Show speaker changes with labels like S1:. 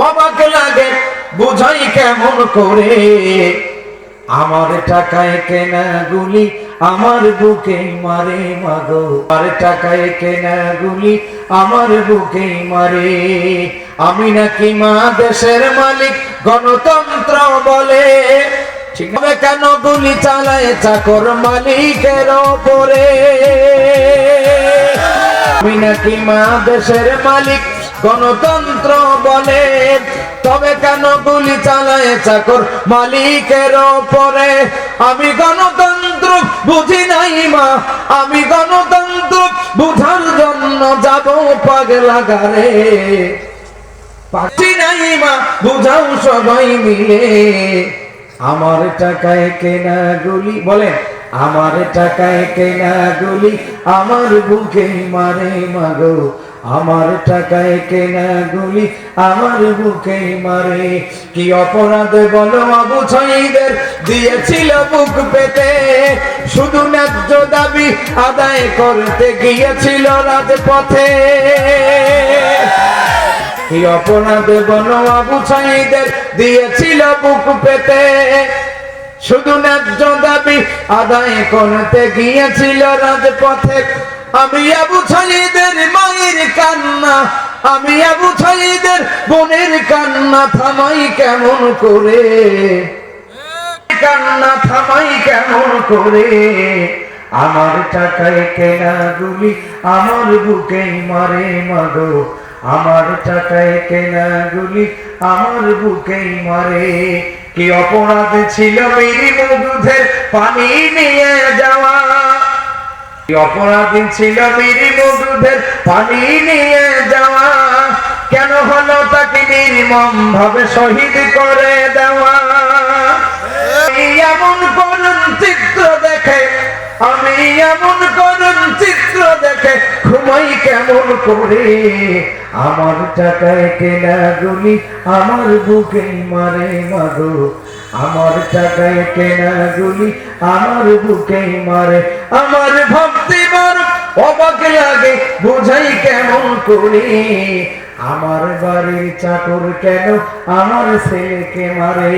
S1: অবাক লাগে, বুঝাই কেমন করে? আমার টাকায় কেনা গুলি আমার বুকে মারে, মাগো। আর টাকায় কেনা গুলি আমার বুকে মারে। আমি নাকি মা দেশের মালিক, গণতন্ত্র বলে। ঠিক কেন গুলি চালায় চাকর মালিকের ওপরে? আমি নাকি মা দেশের মালিক গণতন্ত্র বলে। তবে কেন গুলি চালায় চাকর মালিকের ওপরে? আমি গণতন্ত্র বুঝি নাই মা। আমি গণতন্ত্র বুঝার জন্য যাব পাগলা গারে। পাচ্ছি নাই মা, বুঝাও সবাই মিলে। আমার টাকায় কেনা গুলি বলে আমার টাকায় কেনা গুলি আমার বুকে মারে মাগো। আমার টাকায় কেনা গুলি আমার বুকে মারে। কি অপরাধ বলো আবু ছয়ীদের দিয়েছিল বুক পেতে। শুধু ন্যায্য দাবি আদায় করতে গিয়েছিল রাজপথে। কি অপরাধ বন আবু ছাইদের দিয়েছিল বুক পেতে। শুধু ন্যায্য দাবি আদায় করতে গিয়েছিল রাজপথে। আমি আবু ছাইদের মায়ের কান্না, আমি আবু ছাইদের বোনের কান্না থামাই কেমন করে? কান্না থামাই কেমন করে? আমার টাকায় কেনা গুলি আমার বুকে মারে মাগো। আমার টাকায় কেনা গুলি আমার বুকে মারে। কি অপরাধ ছিল মেরি মধুধের পানি নিয়ে যাওয়া? অপরাধ ছিল মেরি মধুধের পানি নিয়ে যাওয়া? কেন হলো তাকে নির্মম ভাবে শহীদ করে দেওয়া? এমন করুন চিত্র দেখে, আমি এমন করুন চিত্র দেখে ঘুমাই কেমন করে। আমার টাকায় কেনা গুলি আমার বুকে মারে মাগো। আমার টাকায় কেনা গুলি আমার বুকে মারে। আমার মার অবাক লাগে বুঝাই কেমন করি? আমার বাড়ির চাকর কেন আমার ছেলেকে মারে?